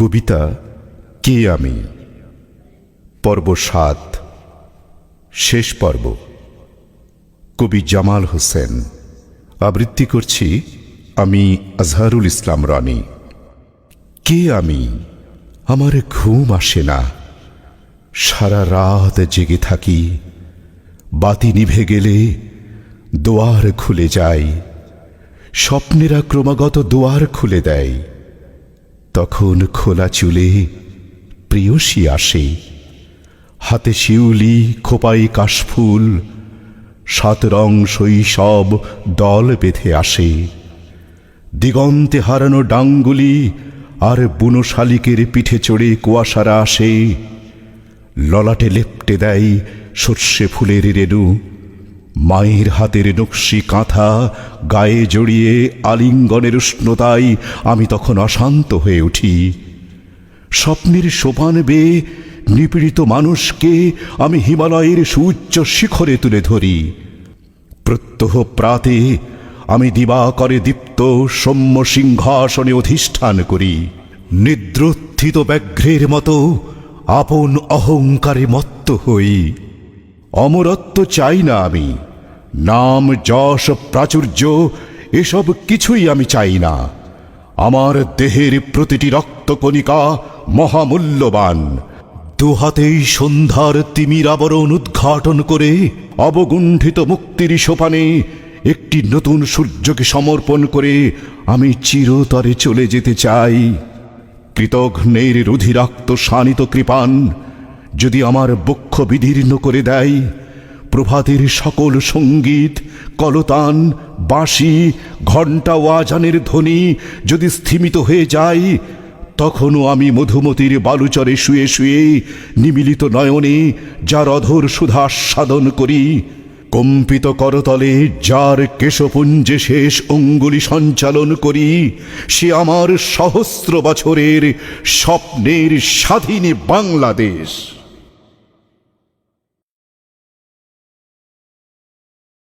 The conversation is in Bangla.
কবিতা কে আমি? পর্ব সাত, শেষ পর্ব। কবি জামাল হোসেন। আবৃত্তি করছি আমি আজহারুল ইসলাম রনি। কে আমি? আমার ঘুম আসে না। সারা রাত জেগে থাকি। বাতি নিভে গেলে দোয়ার খুলে যায়। স্বপ্নেরা ক্রমাগত দোয়ার খুলে দেয়। তখন খোলা চুলে প্রিয়সী আসে। হাতে শিউলি খোপাই কাশফুল, সাত রং শৈশব দল বেঁধে আসে। দিগন্তে হারানো ডাঙ্গুলি আর বুনো শালিকের পিঠে চড়ে কুয়াশারা আসে। ললাটে লেপটে দেয় সর্ষে ফুলের রেণু। মায়ের হাতের নকশি কাঁথা, গায়ে জড়িয়ে আলিঙ্গনের উষ্ণতায় আমি তখন অশান্ত হয়ে উঠি। স্বপ্নের সোপান বেয়ে নিপীড়িত মানুষকে আমি হিমালয়ের সুউচ্চ শিখরে তুলে ধরি। প্রত্যহ প্রাতে আমি দিবাকরে দীপ্ত সৌম্য সিংহাসনে অধিষ্ঠান করি। নিদ্রোত্থিত ব্যাঘ্রের মতো আপন অহংকারে মত্ত হই। অমরত্ব চাই না আমি। নাম, যশ, প্রাচুর্য, এসব কিছুই আমি চাই না। আমার দেহের প্রতিটি রক্তকণিকা মহামূল্যবান। দুহাতেই সন্ধ্যার তিমির আবরণ উদ্ঘাটন করে অবগুণ্ঠিত মুক্তির সোপানে একটি নতুন সূর্যকে সমর্পণ করে আমি চিরতরে চলে যেতে চাই। কৃতঘ্নের রুধিরাক্ত শানিত কৃপান যদি আমার বক্ষ বিদীর্ণ করে দেয়, প্রভাতের সকল সংগীত, কলতান, বাঁশি, ঘণ্টা ও আজানের ধ্বনি যদি স্থিমিত হয়ে যায়, তখনও আমি মধুমতির বালুচরে শুয়ে শুয়ে নিমিলিত নয়নে যার অধর সুধা সাধন করি। কম্পিত করতলে যার কেশপুঞ্জে শেষ অঙ্গুলি সঞ্চালন করি, সে আমার সহস্র বছরের স্বপ্নের স্বাধীন বাংলাদেশ।